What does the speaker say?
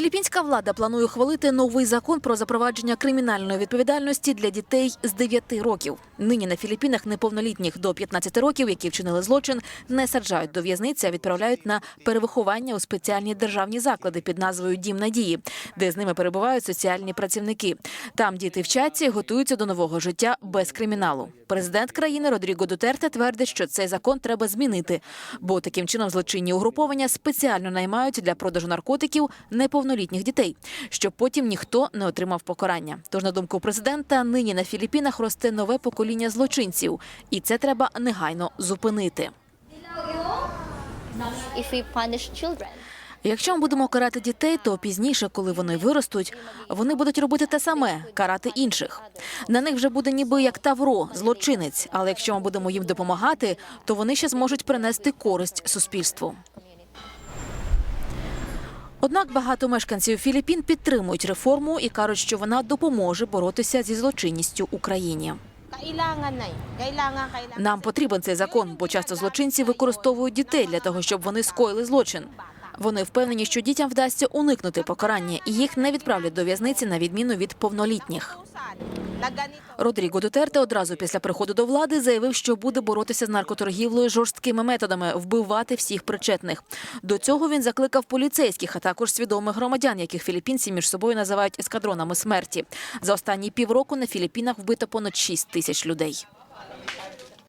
Філіппінська влада планує ухвалити новий закон про запровадження кримінальної відповідальності для дітей з 9 років. Нині на Філіппінах неповнолітніх до 15 років, які вчинили злочин, не саджають до в'язниці, а відправляють на перевиховання у спеціальні державні заклади під назвою Дім надії, де з ними перебувають соціальні працівники. Там діти вчаться і готуються до нового життя без криміналу. Президент країни Родріго Дутерте твердить, що цей закон треба змінити, бо таким чином злочинні угруповання спеціально наймають для продажу наркотиків неповнолітніх дітей, щоб потім ніхто не отримав покарання. Тож, на думку президента, нині на Філіппінах росте нове покоління злочинців, і це треба негайно зупинити. Якщо ми будемо карати дітей, то пізніше, коли вони виростуть, вони будуть робити те саме карати інших. На них вже буде ніби як тавро, злочинець. Але якщо ми будемо їм допомагати, то вони ще зможуть принести користь суспільству. Однак багато мешканців Філіппін підтримують реформу і кажуть, що вона допоможе боротися зі злочинністю Україні. Нам потрібен цей закон, бо часто злочинці використовують дітей для того, щоб вони скоїли злочин. Вони впевнені, що дітям вдасться уникнути покарання, і їх не відправлять до в'язниці на відміну від повнолітніх. Родріго Дутерте одразу після приходу до влади заявив, що буде боротися з наркоторгівлею жорсткими методами, вбивати всіх причетних. До цього він закликав поліцейських, а також свідомих громадян, яких філіппінці між собою називають ескадронами смерті. За останні півроку на Філіппінах вбито понад 6 тисяч людей.